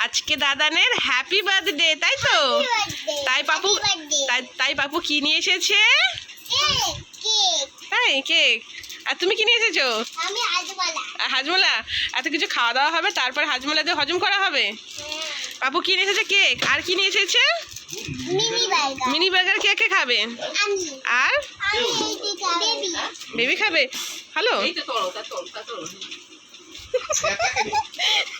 আজকে দাদানের happy birthday তাই তো? তাই পাপু তাই তাই পাপু কি নিয়ে এসেছে? তাই কেক আর তুমি কি নিয়ে এসেছ? হাজমোলা। এত কিছু খাওয়া দাওয়া হবে তারপর হাজমোলা দিয়ে হজম করা হবে? পাপু কি নিয়ে এসেছে কেক আর কি নিয়ে এসেছে? Mini burger. মিনি কে কে খাবে? আর? আমি এইদিকে বেবি। বেবি খাবে? হ্যালো?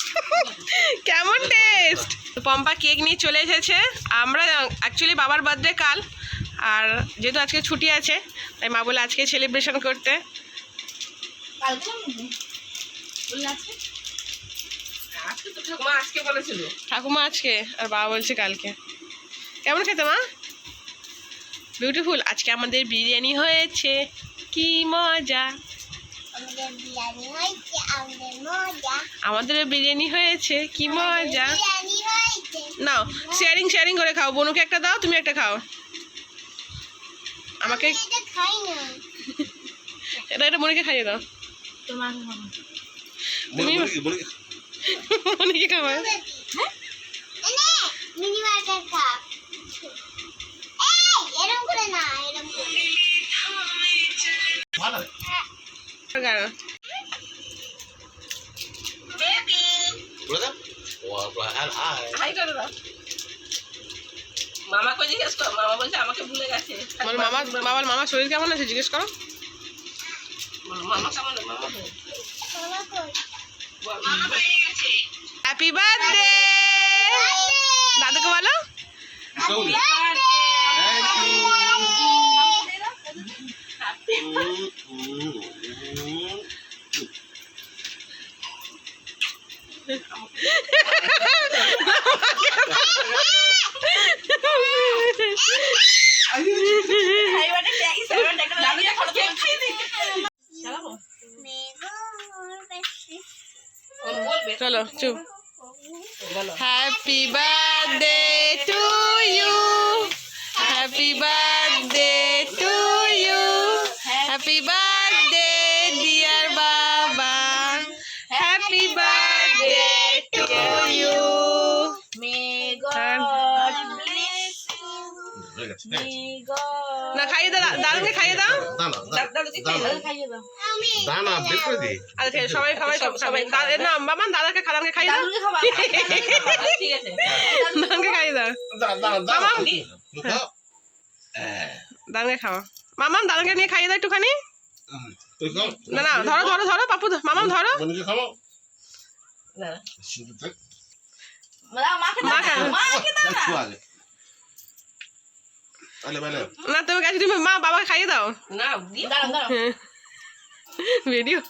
কেমন টেস্ট পম্পা কেক নিয়ে চলে এসেছে। আমরা অ্যাকচুয়ালি বাবার বার্থডে কাল আর যেহেতু আজকে ছুটি আছে তাই মা বলে আজকে সেলিব্রেশন করতে। ঠাকুমা আজকে আর বাবা বলছে কালকে। কেমন খেতে মা? বিউটিফুল আজকে আমাদের বিরিয়ানি হয়েছে। কি মজা। আমাদের বিরিয়ানি হয়েছে আমাদের মজা আমাদের বিরিয়ানি হয়েছে কি মজা। নাও শেয়ারিং শেয়ারিং করে খাও। বনুকে একটা দাও তুমি একটা খাও। আমাকে এটা এটা বনুকে খাইয়ে দাও। তুমি বনুকে খাওয়ায় এনে মিনি বার্গার খা এই এরকম করে না দাও। মামাকে জিজ্ঞেস কর? মামা বলছে আমাকে ভুলে গেছে। মামা বাবার মামার শরীর কেমন আছে জিজ্ঞেস করো। মামা কেমন মামা মামা মামা হয়ে হ্যাপি বার্থডে দাদুকে বলো। চলো চুপ। Happy birthday to you happy birthday না খাইয়ে দাও দাদুকে খাইয়ে দাও। দানা বের করে দে। আচ্ছা ঠিক আছে, সবাই সবাই সবাই দাদা না মামা দাদাকে খাদানকে খাইয়ে দাও। ঠিক আছে। দাদাকে খাইয়ে দাও। মামা। দাদাকে খাওয়া মামাম দাদাকে নিয়ে খাইয়ে দাও একটুখানি। না না ধরো ধরো ধরো পাপু মামাম ধরো। খাও না সিঁদুর থাক। মা খাবে না তুমি কাছে তুমি মা বাবাকে খাইয়ে দাও। না video.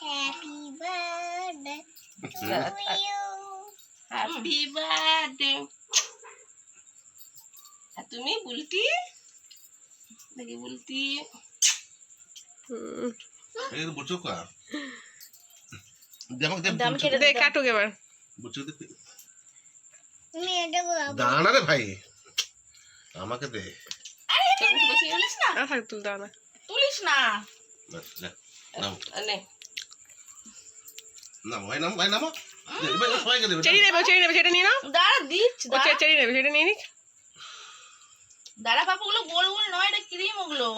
Happy birthday happy birthday আর তুমি বুলটি? দেখি বুলটি। এই বুঝছ কা দে আমাকে দে দে কাটুক এবার। বুঝছ দে আমি এটা খাব দানা রে ভাই। আমাকে দে। তুল তুলিস না। নিয়ে দাঁড়া দাঁড়া। পাপা ওগুলো গোল গোল নয় এটা ক্রিম ওগুলো।